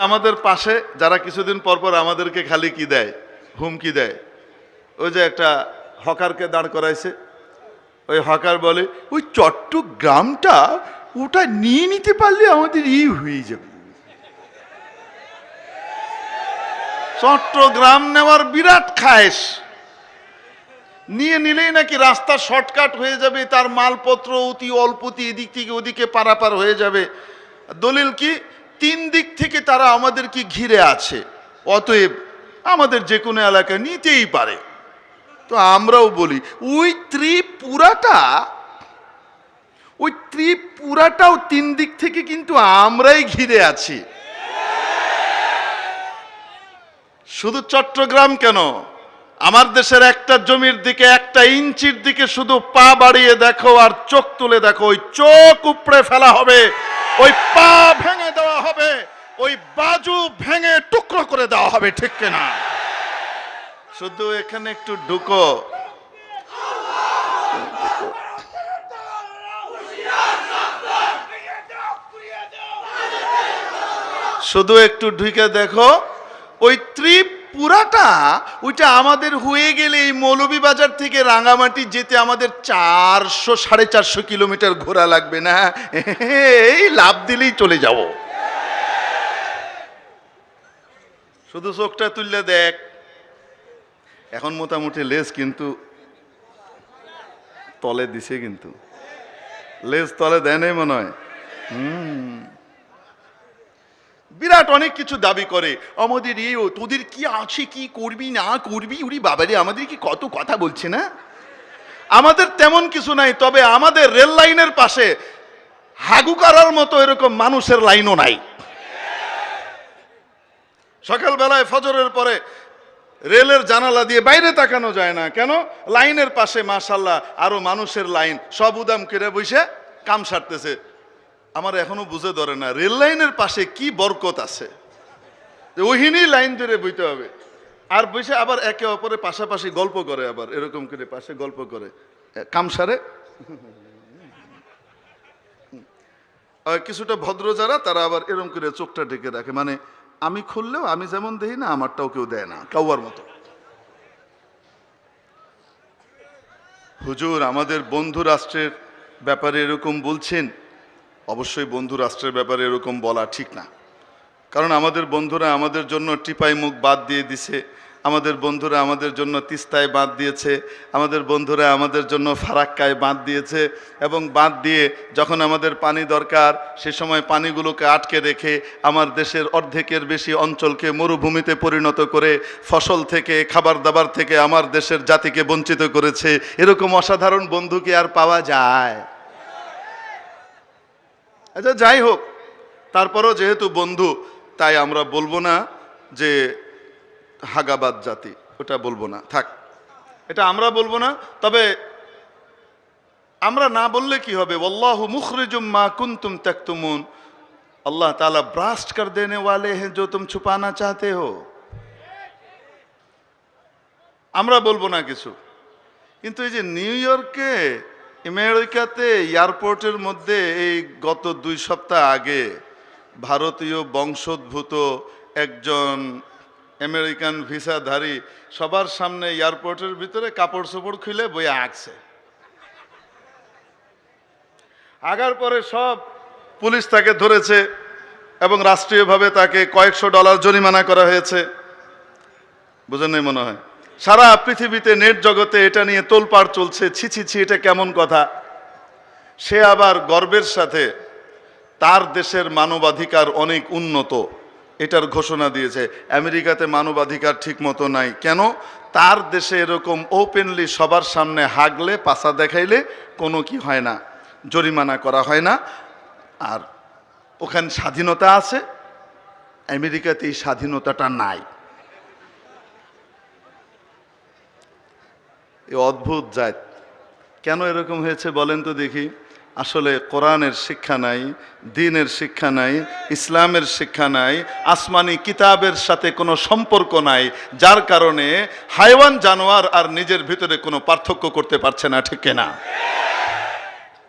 আমাদের পাশে যারা কিছুদিন পর পর আমাদেরকে খালি কি দেয়, হুমকি দেয়, ওই যে একটা হকারকে দাঁড় করাইছে, ওই হকার বলে, ওই চট্টগ্রামটা ওটা নিয়ে নিতে পারলে আমাদের ই হয়ে যাবে। চট্টগ্রাম নেওয়ার বিরাট খায়েশ। নিয়ে নিলেই নাকি রাস্তা শর্টকাট হয়ে যাবে, তার মালপত্র অতি অল্পতি এদিক থেকে ওদিকে পারাপার হয়ে যাবে। দলিল কি? তিন দিক থেকে তারা আমাদেরকে ঘিরে আছে? অতএব আমাদের যে কোনো এলাকা নিতেই পারে। তো আমরাও বলি, ওই ত্রিপুরাটা, ওই ত্রিপুরাটাও তিন দিক থেকে কিন্তু আমরাই ঘিরে আছি। শুধু চট্টগ্রাম কেন? আমার দেশের একটা জমির দিকে, একটা ইঞ্চির দিকে শুধু পা বাড়িয়ে দেখো আর চোখ তুলে দেখো, ওই চোখ উপড়ে ফেলা হবে। ওই পা ভেঙে দেওয়া হবে, ওই বাজু ভেঙে টুকরো করে দেওয়া হবে, ঠিক কিনা? শুধু এখানে একটু ঢুকো। শুধু একটু ঢুকে দেখো, ওই ত্রিপুরাটা ওইটা আমাদের হয়ে গেলে এই মৌলভীবাজার থেকে রাঙামাটি যেতে আমাদের চারশো, সাড়ে চারশো কিলোমিটার ঘোরা লাগবে না? এই লাভ দিলেই চলে যাব। শুধু চোখটা তুললে দেখ। এখন মোটামুটি লেজ কিন্তু তলে দিছে কিন্তু। লেজ তলে দেয় নাই মনে হয়? বিরাট অনেক কিছু দাবি করে। আমাদের এই ও, তোদের কি আছে, কি করবি, না করবি? উরি বাবারে, আমাদের কি কত কথা বলছে না? আমাদের তেমন কিছু নাই, তবে আমাদের রেল লাইনের পাশে হাগু করার মতো এরকম মানুষের লাইনও নাই। সকালবেলায় ফজরের পরে রেলের জানালা দিয়ে বাইরে তাকানো যায় না। কেন? লাইনের পাশে মাশাল্লাহ আরও মানুষের লাইন। সব উদাম কেড়ে বসে কাম সারতেছে। আমার এখনও বুঝে ধরে না রেল লাইনের পাশে কি বরকত আছে? ওহিনী লাইন ধরে বইতে হবে। আর বসে আবার একে অপরের পাশাপাশি গল্প করে আবার এরকম করে পাশে গল্প করে। এ, কাম সারে আর কিছুটা ভদ্র যারা তারা আবার এরকম করে চোখটা ঢেকে রাখে। মানে আমি খুললেও আমি যেমন দেখি না আমারটাও কেউ দেয় না কাউয়ার মতো। হুজুর আমাদের বন্ধু রাষ্ট্রের ব্যাপারে এরকম বলছেন অবশ্যই বন্ধু রাষ্ট্রের ব্যাপারে এরকম বলা ঠিক না। কারণ আমাদের বন্ধুরা আমাদের জন্য টিপাই মুখ বাদ দিয়ে দিছে, আমাদের বন্ধুরা আমাদের জন্য তিস্তায় বাদ দিয়েছে, আমাদের বন্ধুরা আমাদের জন্য ফারাক্কায় বাঁধ দিয়েছে এবং বাঁধ দিয়ে যখন আমাদের পানি দরকার, সে সময় পানিগুলোকে আটকে রেখে আমার দেশের অর্ধেকের বেশি অঞ্চলকে মরুভূমিতে পরিণত করে ফসল থেকে, খাবার দাবার থেকে আমার দেশের জাতিকে বঞ্চিত করেছে। এরকম অসাধারণ বন্ধু কি আর পাওয়া যায়। আচ্ছা যাই হোক, তারপরও যেহেতু বন্ধু, তাই আমরা বলব না যে হাগাবাদ জাতি, ওটা বলব না। থাক, এটা আমরা বলব না, তবে আমরা না বললে কি হবে? অল্লাহ মুখরিজুম মা কুন্তুম ত্যাক্তুমুন আল্লাহ তালা ব্রাস্ট কর দেনে ওয়ালে হ্যাঁ তুম ছুপানা চাহতে হো। আমরা বলব না কিছু। কিন্তু এই যে নিউ ইয়র্কে আমেরিকাতে এয়ারপোর্টের মধ্যে এই গত দুই সপ্তাহ আগে ভারতীয় বংশোদ্ভূত একজন আমেরিকান ভিসাধারী সবার সামনে এয়ারপোর্টের ভিতরে কাপড় চোপড় খুলে বইয়ে আঁকছে। আগার পরে সব পুলিশ তাকে ধরেছে এবং রাষ্ট্রীয়ভাবে তাকে কয়েকশো ডলার জরিমানা করা হয়েছে। বুঝেন মনে হয়? সারা পৃথিবীতে নেট জগতে এটা নিয়ে তোলপাড় চলছে, ছি ছি ছি, এটা কেমন কথা? সে আবার গর্বের সাথে তার দেশের মানবাধিকার অনেক উন্নত, এটার ঘোষণা দিয়েছে। আমেরিকাতে মানবাধিকার ঠিক মতো নাই। কেন? তার দেশে এরকম ওপেনলি সবার সামনে হাগলে পাশা দেখাইলে কোনো কি হয় না, জরিমানা করা হয় না। আর ওখানে স্বাধীনতা আছে, আমেরিকাতে এই স্বাধীনতাটা নাই। এই অদ্ভুত জাত। কেন এরকম হয়েছে বলেন তো দেখি। আসলে কোরআনের শিক্ষা নাই, দিনের শিক্ষা নাই, ইসলামের শিক্ষা নাই, আসমানি কিতাবের সাথে কোনো সম্পর্ক নাই, যার কারণে হাইওয়ান জানোয়ার আর নিজের ভিতরে কোনো পার্থক্য করতে পারছে না, ঠিক না